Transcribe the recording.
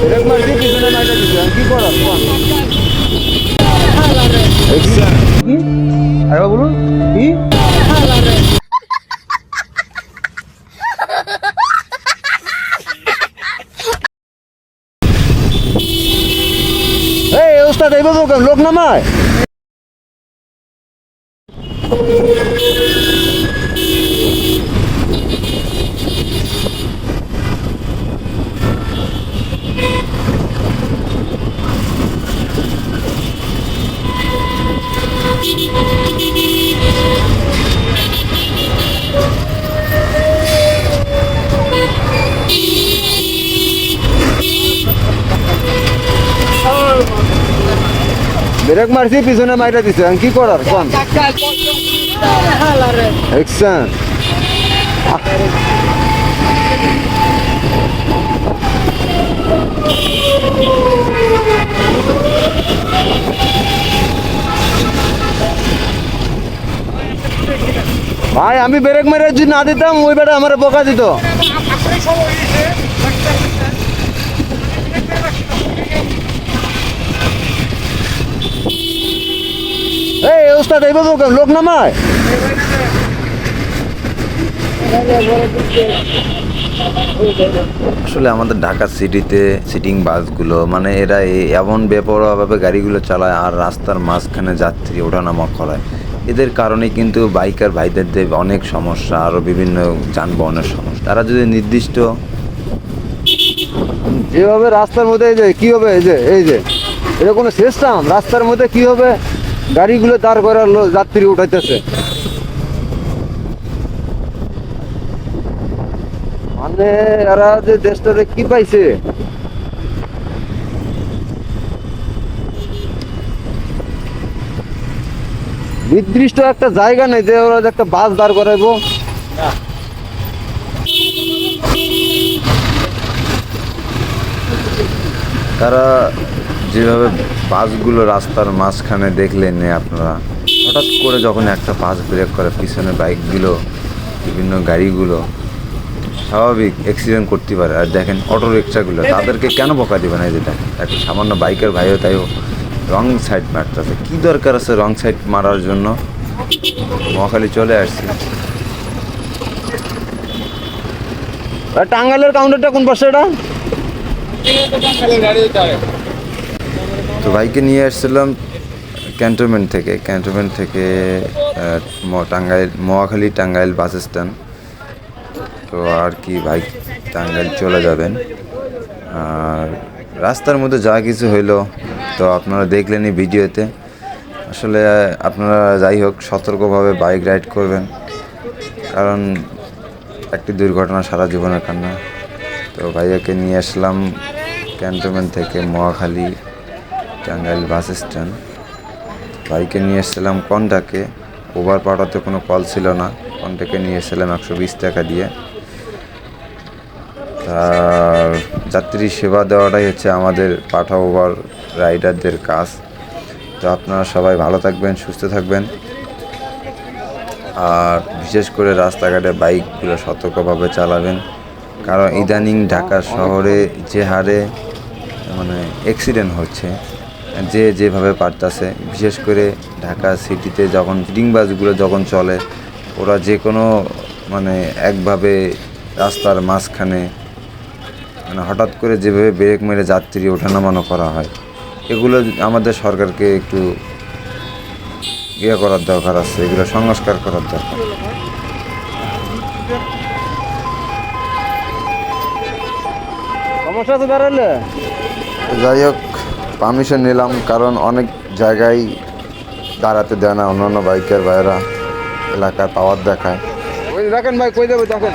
Break মারছি পিছনে মাইটা দিছে কি করার কোন? কি আরে বলুন কি ওস্তাদ এইভাবে লোক নামায়? ব্রেক মারছি, পিছনে মাইটা দিছে। কি করার? কোন? ভাই, আমি ব্রেক মেরে যদি না দিতাম, ওই বেটা আমার বকা দিত এই ওস্তাদ এইভাবে লোক নামায়? আসলে আমাদের ঢাকা সিটিতে সিটিং বাসগুলো মানে এরা এমন বেপরোয়াভাবে গাড়িগুলো চালায় আর রাস্তার মাঝখানে যাত্রী ওঠানামা করায়। এদের কারণে কিন্তু বাইকার ভাইদের অনেক সমস্যা আরও বিভিন্ন যানবাহনের সমস্যা। তারা যদি নির্দিষ্ট যেভাবে রাস্তার মধ্যে এই যে কী হবে? এই যে এই যে এটা কোনো সিস্টেম রাস্তার মধ্যে কী হবে? গাড়িগুলো দাঁড় করার যাত্রী উঠাইতেছে। মানে এরা যে দেশটাতে কি পাইছে? নির্দিষ্ট একটা জায়গা নেই যে ওরা একটা বাস দাঁড় করাইবো। তারা যেভাবে বাসগুলো রাস্তার মাঝখানে দেখলেন আপনারা হঠাৎ করে যখন একটা বাস ব্রেক করে পিছনে বাইকগুলো বিভিন্ন গাড়িগুলো স্বাভাবিক অ্যাক্সিডেন্ট করতে পারে। আর দেখেন অটো রিক্সাগুলো তাদেরকে কেন বকা দিবে না এই যে দেখেন একটা সামান্য বাইকের ভাইও তাইও রং সাইড মারতেছে। কী দরকার আছে রং সাইড মারার জন্য? মহাখালী চলে আসছি। আর টাঙ্গাইলের কাউন্টারটা কোন পাশে এটা? তো ভাইকে নিয়ে আসছিলাম ক্যান্টনমেন্ট থেকে ক্যান্টনমেন্ট থেকে টাঙ্গাইল, মহাখালী টাঙ্গাইল বাস স্ট্যান্ড। তো আর কি, ভাই টাঙ্গাইল চলে যাবেন। আর রাস্তার মধ্যে যা কিছু হইল, তো আপনারা দেখলেনই ভিডিওতে। আসলে আপনারা যাই হোক, সতর্কভাবে বাইক রাইড করবেন। কারণ একটি দুর্ঘটনা সারা জীবনের কান্না। তো ভাইয়াকে নিয়ে আসলাম ক্যান্টনমেন্ট থেকে মহাখালী টাঙ্গাইল বাস স্ট্যান্ড। বাইকে নিয়ে এসেছিলাম কন্টাকে ওভার পাঠাতে কোনো কল ছিল না। কন্টাকে নিয়ে এসেছিলাম একশো বিশ টাকা দিয়ে। আর যাত্রী সেবা দেওয়াটাই হচ্ছে আমাদের পাঠা ওভার রাইডারদের কাজ। তো আপনারা সবাই ভালো থাকবেন, সুস্থ থাকবেন। আর বিশেষ করে রাস্তাঘাটে বাইকগুলো সতর্কভাবে চালাবেন। কারণ ইদানিং ঢাকা শহরে যে হারে মানে অ্যাক্সিডেন্ট হচ্ছে যে যেভাবে পারতাছে বিশেষ করে ঢাকা সিটিতে যখন ফিটিং বাসগুলো যখন চলে ওরা যে কোনো মানে একভাবে রাস্তার মাঝখানে মানে হঠাৎ করে যেভাবে ব্রেক মেরে যাত্রী ওঠানামানো করা হয় এগুলো আমাদের সরকারকে একটু ইয়ে করার দরকার আছে এগুলো সংস্কার করার দরকার। সমস্যা তো বেরোলে? যাই হোক পারমিশন নিলাম, কারণ অনেক জায়গায় দাঁড়াতে দেয় না। অন্যান্য বাইকের বাইরা এলাকায় পাওয়ার দেখায়। ওই রাখেন ভাই, কই দেবে দেখেন